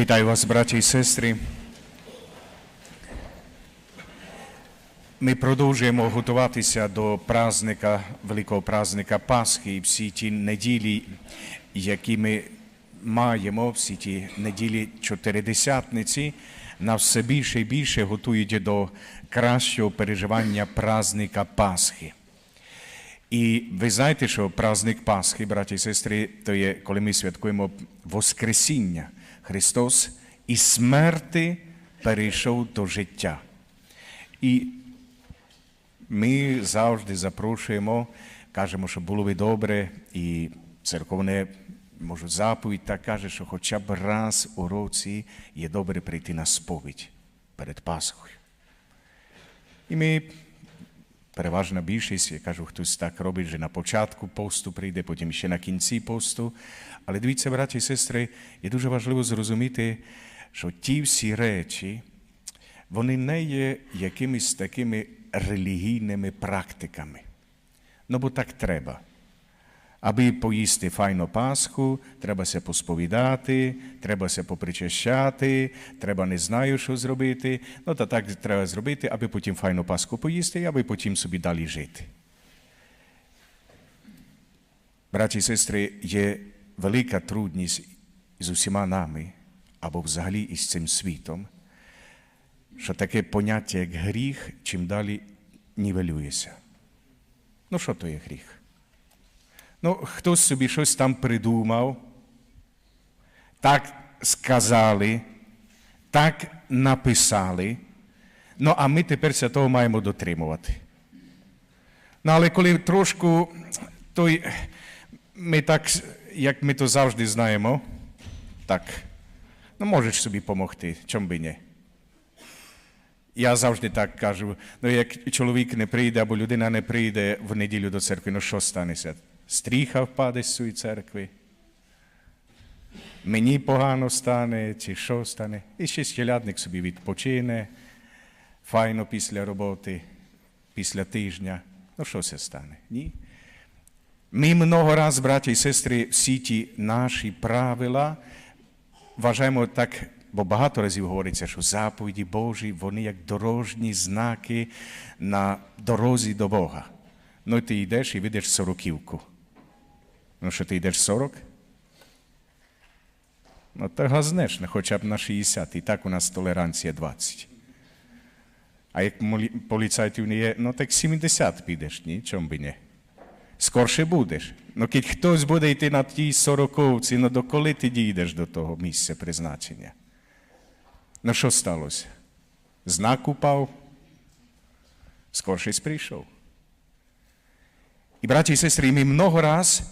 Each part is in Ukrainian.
Вітаю вас, браті і сестри. Ми продовжуємо готуватися до праздника, великого праздника Пасхи і всі ті неділі, які ми маємо, всі ті неділі чотиридесятниці, нас все більше і більше готують до кращого переживання праздника Пасхи. І ви знаєте, що праздник Пасхи, браті і сестри, то є, коли ми святкуємо Воскресіння. Христос із смерти перейшов до життя. І ми завжди запрошуємо, кажемо, що було би добре, і церковне може, заповідь так каже, що хоча б раз у році є добре прийти на сповідь перед Пасхою. І ми переважна більшість, я кажу, хтось так робить, що на початку посту прийде, потім ще на кінці посту. Але дивіться, браті і сестри, є дуже важливо зрозуміти, що ті всі речі, вони не є якимись такими релігійними практиками. Ну, бо так треба. Аби поїсти файну Пасху, треба се посповідати, треба се попричащати, треба не знаю, що зробити. Ну, та так треба зробити, аби потім файну Пасху поїсти, і аби потім собі далі жити. Браті і сестри, є велика трудність з усіма нами, або взагалі із цим світом, що таке поняття, як гріх, чим далі нівелюється. Ну, що то є гріх? Ну, хтось собі щось там придумав, так сказали, так написали. Ну, а ми тепер того маємо дотримувати. Ну, але коли трошку той, ми так, як ми то завжди знаємо, так, ну можеш собі допомогти, чому би ні. Я завжди так кажу, ну як чоловік не прийде або людина не прийде в неділю до церкви, ну що станеться? Стріха впаде з цієї церкви. Мені погано стане, чи що стане. І ще щелядник собі відпочине, файно після роботи, після тижня. Ну, що це стане? Ні. Ми много раз, браті і сестри, всі ті наші правила вважаємо так, бо багато разів говориться, що заповіді Божі, вони як дорожні знаки на дорозі до Бога. Ну, і ти йдеш і видиш сороківку. Ну, що ти йдеш 40? Ну, то газнеш, не хоча б на 60, і так у нас толеранція 20. А як поліцайтів не є, ну так 70 підеш, ні, чому би не. Скорше будеш. Ну, кіть хтось буде йти на тій сороковці, ну доколи ти дійдеш до того місця призначення? Ну, що сталося? Знак упав, скоршись прийшов. І, браті і сестри, ми много раз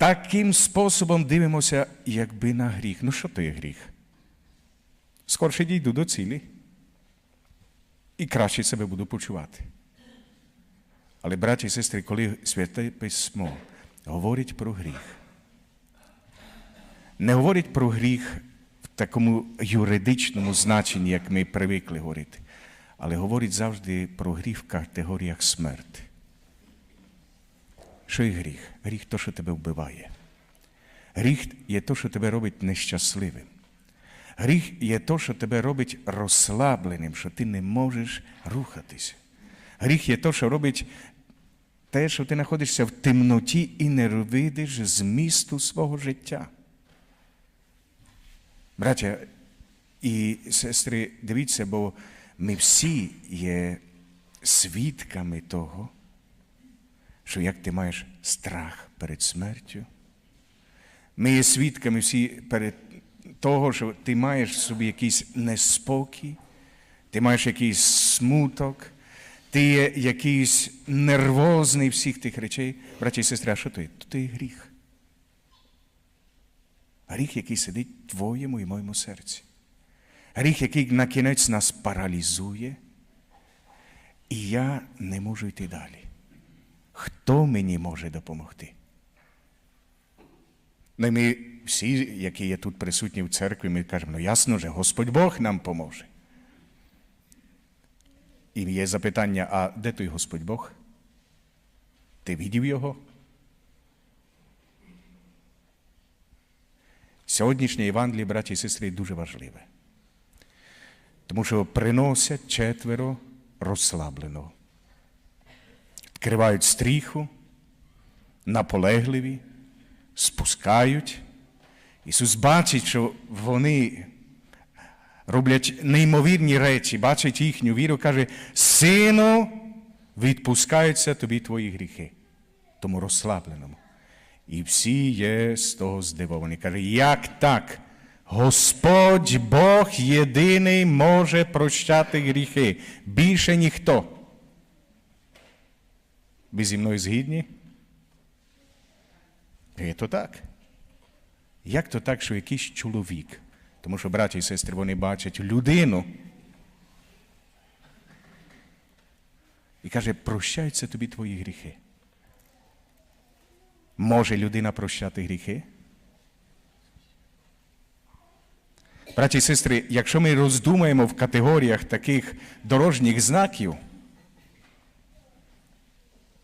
таким способом дивимося, якби на гріх. Ну, що то є гріх? Скорше дійду до цілі і краще себе буду почувати. Але, браті і сестри, коли Святе Письмо говорить про гріх, не говорить про гріх в такому юридичному значенні, як ми привикли говорити, але говорить завжди про гріх в категоріях смерти. Що є гріх? Гріх то, що тебе вбиває. Гріх є то, що тебе робить нещасливим. Гріх є то, що тебе робить розслабленим, що ти не можеш рухатися. Гріх є то, що робить те, що ти знаходишся в темноті і не видиш змісту свого життя. Браття і сестри, дивіться, бо ми всі є свідками того, що як ти маєш страх перед смертю, ми є свідками всі перед того, що ти маєш в собі якийсь неспокій, ти маєш якийсь смуток, ти є якийсь нервозний всіх тих речей. Браті і сестри, що то є? То є гріх. Гріх, який сидить в твоєму і моєму серці. Гріх, який на кінець нас паралізує, і я не можу йти далі. Хто мені може допомогти? Ну, і ми всі, які є тут присутні в церкві, ми кажемо, ну ясно же, Господь Бог нам поможе. І є запитання, а де той Господь Бог? Ти видів його? Сьогоднішнє Євангеліє, браті і сестри, дуже важливе. Тому що приносять четверо розслабленого. Відкривають стріху, наполегливі, спускають. Ісус бачить, що вони роблять неймовірні речі, бачить їхню віру, каже, сину, відпускаються тобі твої гріхи, тому розслабленому. І всі є з того здивовані. Каже, як так? Господь Бог єдиний може прощати гріхи. Більше ніхто. Ви зі мною згідні? Є то так. Як то так, що якийсь чоловік, тому що браті і сестри, вони бачать людину і каже, прощаються тобі твої гріхи. Може людина прощати гріхи? Браті і сестри, якщо ми роздумаємо в категоріях таких дорожніх знаків,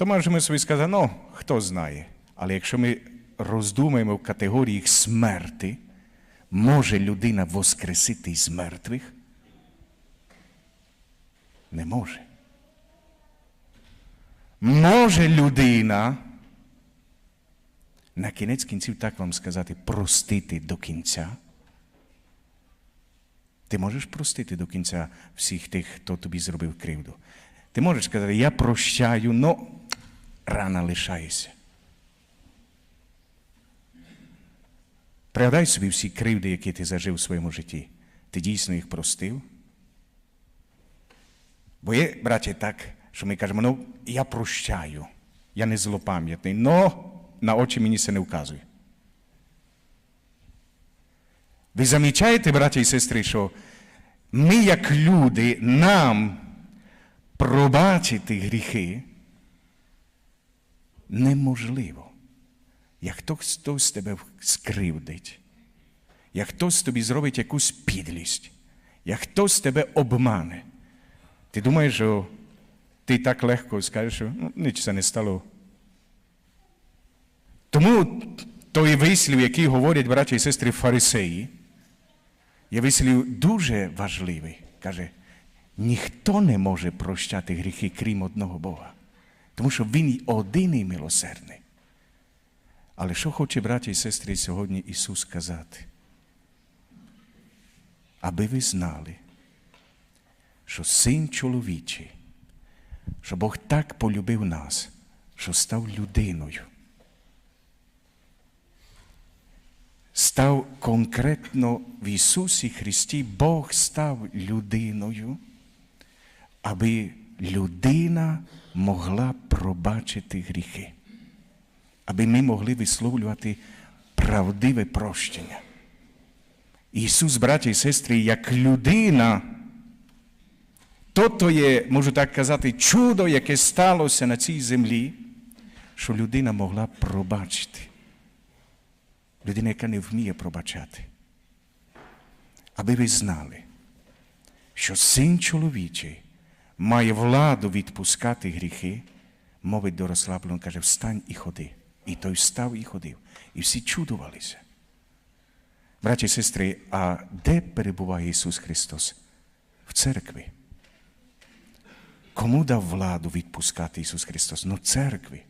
то можемо собі сказати, ну, хто знає. Але якщо ми роздумаємо в категоріях смерти, може людина воскресити з мертвих? Не може. Може людина, на кінець кінців так вам сказати, простити до кінця? Ти можеш простити до кінця всіх тих, хто тобі зробив кривду. Ти можеш сказати, я прощаю, але рана лишається. Пригадай собі всі кривди, які ти зажив у своєму житті. Ти дійсно їх простив? Бо є, браті, так, що ми кажемо, ну, я прощаю, я не злопам'ятний, але на очі мені це не вказує. Ви замічаєте, браті і сестри, що ми, як люди, нам пробачити гріхи неможливо. Як хтось, хтось тебе скривдить, як хтось тобі зробить якусь підлість, як хтось тебе обмане, ти думаєш, що ти так легко скажеш, що ну, ніч це не стало. Тому той вислів, який говорять браті і сестри фарисеї, є вислів дуже важливий. Каже, ніхто не може прощати гріхи, крім одного Бога. Тому що Він один і милосердний. Але що хоче, браті і сестри, сьогодні Ісус сказати? Аби ви знали, що син чоловічий, що Бог так полюбив нас, що став людиною. Став конкретно в Ісусі Христі, Бог став людиною, аби людина могла пробачити гріхи аби ми могли висловлювати правдиве прощення. Ісус, браті і сестри, як людина, то то є, можу так казати, чудо, яке сталося на цій землі, що людина могла пробачити. Людина, яка не вміє пробачати. Аби ви знали, що син чоловічий має владу відпускати гріхи, мовить до розслабленого, каже, встань і ходи. І той став і ходив. І всі чудувалися. Браті і сестри, а де перебуває Ісус Христос? В церкві. Кому дав владу відпускати Ісус Христос? Ну, церкві.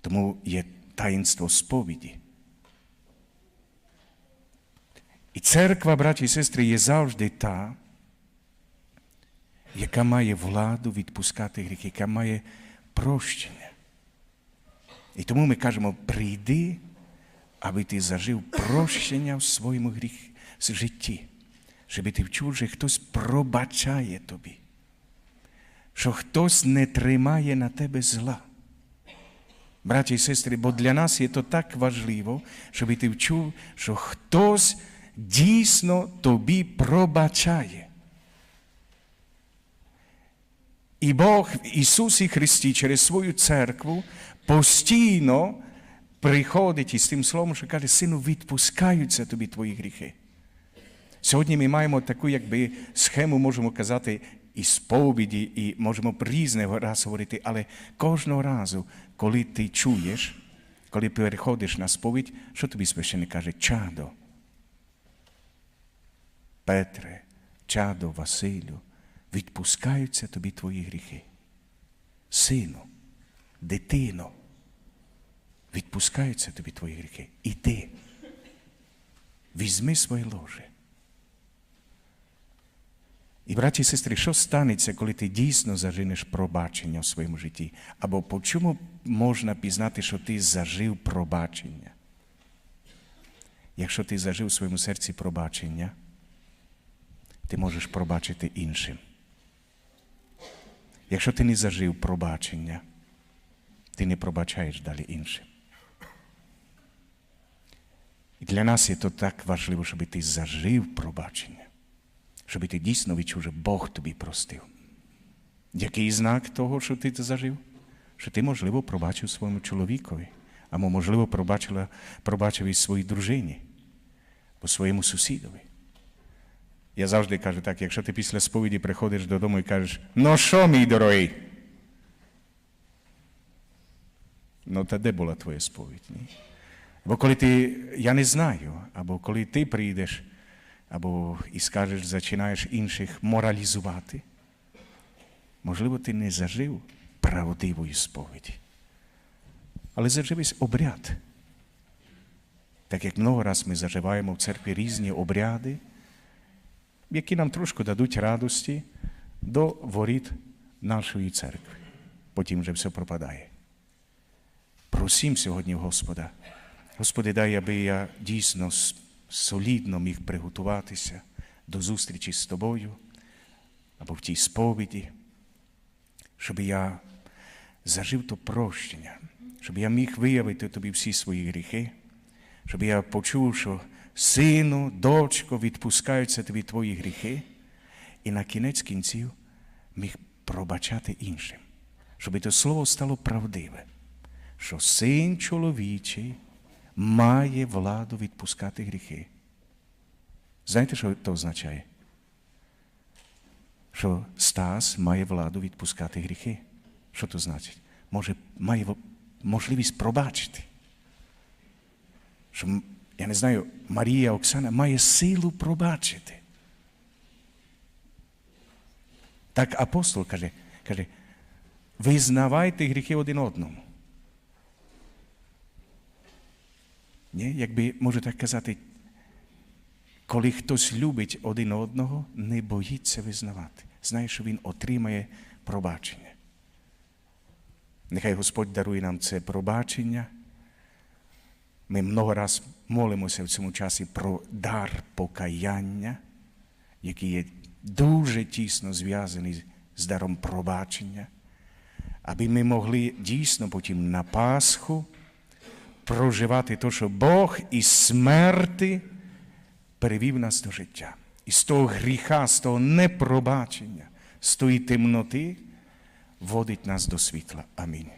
Тому є таїнство сповіді. І церква, браті і сестри, є завжди та, яка має владу відпускати гріхи, яка має прощення. І тому ми кажемо, прийди, аби ти зажив прощення в своєму гріх житті, щоб ти вчув, що хтось пробачає тобі, що хтось не тримає на тебе зла. Браті і сестри, бо для нас є то так важливо, щоб ти вчув, що хтось дійсно тобі пробачає. І Бог в Ісусі Христі через свою церкву постійно приходить із тим словом, що каже, сину, відпускаються тобі твої гріхи. Сьогодні ми маємо таку, якби схему, можемо казати, і сповіді, і можемо різне раз говорити, але кожного разу, коли ти чуєш, коли переходиш на сповідь, що тобі священник каже, чадо, Петре, чадо, Василю, відпускаються тобі твої гріхи. Сину, дитино, відпускаються тобі твої гріхи. І ти візьми своє ложе. І, браті і сестри, що станеться, коли ти дійсно зажинеш пробачення в своєму житті? Або по чому можна пізнати, що ти зажив пробачення? Якщо ти зажив у своєму серці пробачення, ти можеш пробачити іншим. Якщо ти не зажив пробачення, ти не пробачаєш далі іншим. І для нас є то так важливо, щоб ти зажив пробачення, щоб ти дійсно відчув, що Бог тобі простив. Який знак того, що ти це зажив? Що ти, можливо, пробачив своєму чоловікові, або, можливо, пробачила, пробачив і своїй дружині, або своєму сусідові. Я завжди кажу так, якщо ти після сповіді приходиш додому і кажеш, ну що, мій дорогий? Ну, та де була твоя сповідь? Ні? Бо коли ти, я не знаю, або коли ти прийдеш, або і скажеш, починаєш інших моралізувати, можливо, ти не зажив правдивої сповіді. Але заживись обряд. Так як много раз ми заживаємо в церкві різні обряди, які нам трошки дадуть радості до воріт нашої церкви. Потім вже все пропадає. Просім сьогодні Господа. Господи, дай, аби я дійсно солідно міг приготуватися до зустрічі з Тобою або в тій сповіді, щоб я зажив то прощення, щоб я міг виявити тобі всі свої гріхи, щоб я почув, що сину, дочко, відпускаються тобі твої гріхи, і на кінець кінців міг пробачати іншим, щоб це слово стало правдиве, що син чоловічий має владу відпускати гріхи. Знаєте, що це означає? Що Стас має владу відпускати гріхи. Що це значить? Може, має можливість пробачити. Що, я не знаю, Марія Оксана має силу пробачити. Так апостол каже, каже, визнавайте гріхи один одному. Ні? Якби може так казати, коли хтось любить один одного, не боїться визнавати. Знає, що він отримає пробачення. Нехай Господь дарує нам це пробачення. Ми много раз молимося в цьому часі про дар покаяння, який є дуже тісно зв'язаний з даром пробачення, аби ми могли дійсно потім на Пасху проживати те, що Бог із смерти перевів нас до життя. І з того гріха, з того непробачення, з тої темноти водить нас до світла. Амінь.